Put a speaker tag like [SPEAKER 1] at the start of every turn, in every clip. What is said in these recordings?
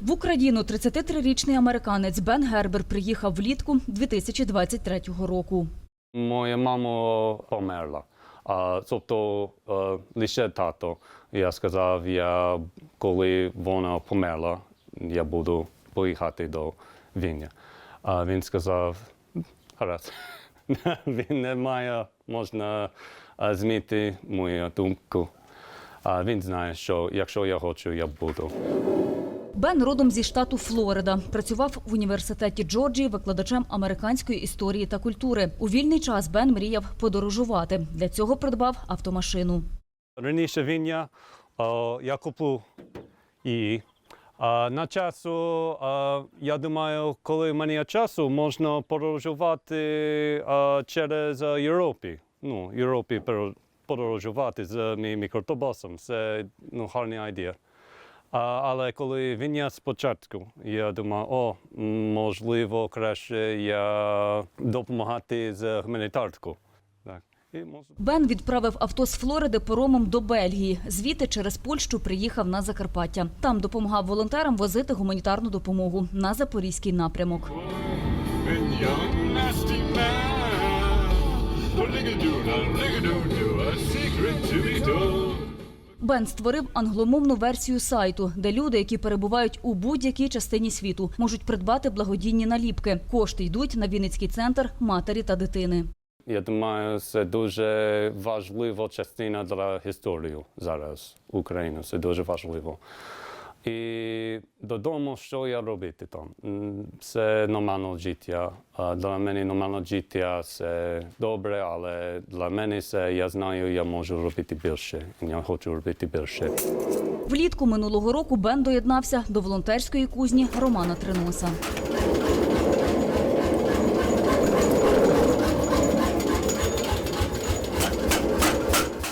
[SPEAKER 1] В Україну 33-річний американець Бен Гербер приїхав влітку 2023 року.
[SPEAKER 2] Моя мама померла. А, тобто е, лише тато. Я сказав, я, коли вона померла, я буду поїхати до Віння. А він сказав, гаразд. він не має, можна е, змінити мою думку. А він знає, що якщо я хочу, я буду.
[SPEAKER 1] Бен родом зі штату Флорида. Працював в університеті Джорджії викладачем американської історії та культури. У вільний час Бен мріяв подорожувати. Для цього придбав автомашину.
[SPEAKER 2] Раніше війня е, я купив її. А на часу, е, я думаю, коли в мене є часу, можна подорожувати е, через Європу. Ну, Європі подорожувати з моїм мікротобусом. Це ну, гарна ідея. А, але коли війня спочатку, я думав, о, можливо, краще я допомагати з гуманітаркою. Так. І може...
[SPEAKER 1] Бен відправив авто з Флориди паромом до Бельгії. Звідти через Польщу приїхав на Закарпаття. Там допомагав волонтерам возити гуманітарну допомогу на запорізький напрямок. Бен створив англомовну версію сайту, де люди, які перебувають у будь-якій частині світу, можуть придбати благодійні наліпки. Кошти йдуть на Вінницький центр матері та дитини.
[SPEAKER 2] Я думаю, це дуже важлива частина для історії зараз України. Це дуже важливо. І додому, що я робити там? Це нормальне життя. А Для мене нормальне життя це добре, але для мене це я знаю, я можу робити більше. Я хочу робити більше.
[SPEAKER 1] Влітку минулого року Бен доєднався до волонтерської кузні Романа Триноса.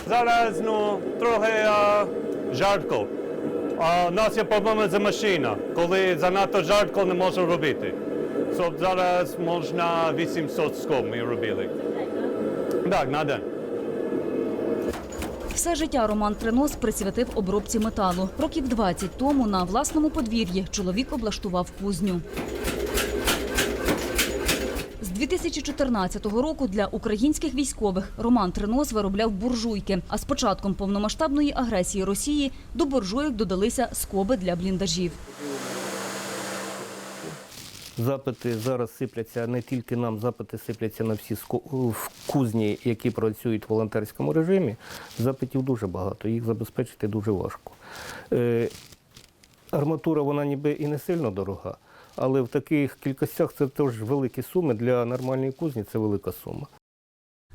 [SPEAKER 2] Зараз ну, трохи а, жарко. А, у нас є проблема з машина. Коли занадто жарко, не можна робити. So, зараз можна 800 скоб ми робили. Так, на день.
[SPEAKER 1] Все життя Роман Тринос присвятив обробці металу. Років 20 тому на власному подвір'ї чоловік облаштував кузню. З 2014 року для українських військових Роман Тринос виробляв буржуйки. А з початком повномасштабної агресії Росії до буржуйок додалися скоби для бліндажів.
[SPEAKER 3] Запити зараз сипляться не тільки нам, запити сипляться на всі ско- в кузні, які працюють в волонтерському режимі. Запитів дуже багато, їх забезпечити дуже важко. Е, арматура вона ніби і не сильно дорога, але в таких кількостях це теж великі суми. Для нормальної кузні це велика сума.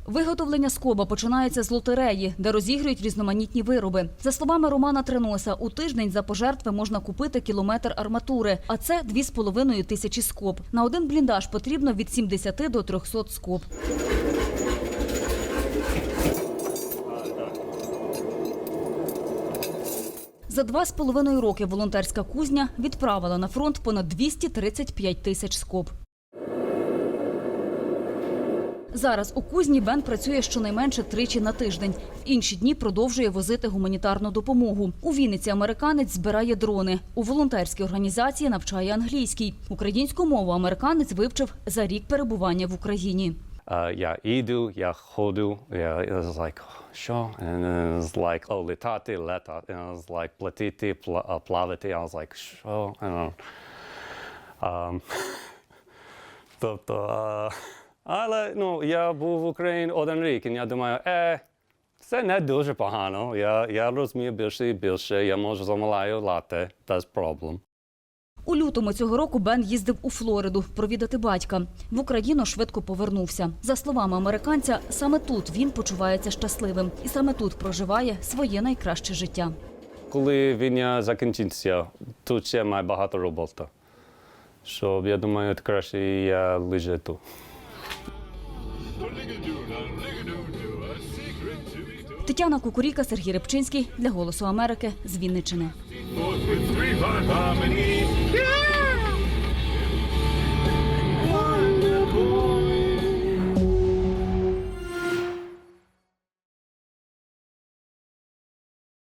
[SPEAKER 1] Виготовлення скоба починається з лотереї, де розігрують різноманітні вироби. За словами Романа Треноса, у тиждень за пожертви можна купити кілометр арматури, а це 2,5 тисячі скоб. На один бліндаж потрібно від 70 до 300 скоб. За два з половиною роки волонтерська кузня відправила на фронт понад 235 тисяч скоб. Зараз у кузні Бен працює щонайменше тричі на тиждень. В інші дні продовжує возити гуманітарну допомогу. У Вінниці американець збирає дрони. У волонтерській організації навчає англійський. Українську мову американець вивчив за рік перебування в Україні.
[SPEAKER 2] Uh, я іду, я ходу, я like, що? And it was like, oh, літати, летати. And I was like, платити, плавати. I was like, що? I. Um, тобто, а, але, ну, я був в Україні один рік, і я думаю, е, це не дуже погано. Я, я розумію більше і більше, я можу замовляю лати, без проблем.
[SPEAKER 1] У лютому цього року Бен їздив у Флориду провідати батька. В Україну швидко повернувся. За словами американця, саме тут він почувається щасливим і саме тут проживає своє найкраще життя.
[SPEAKER 2] Коли війна закінчиться, тут ще має багато роботи. Що я думаю, краще я лише тут.
[SPEAKER 1] Тетяна Кукуріка, Сергій Рибчинський для Голосу Америки з Вінничини.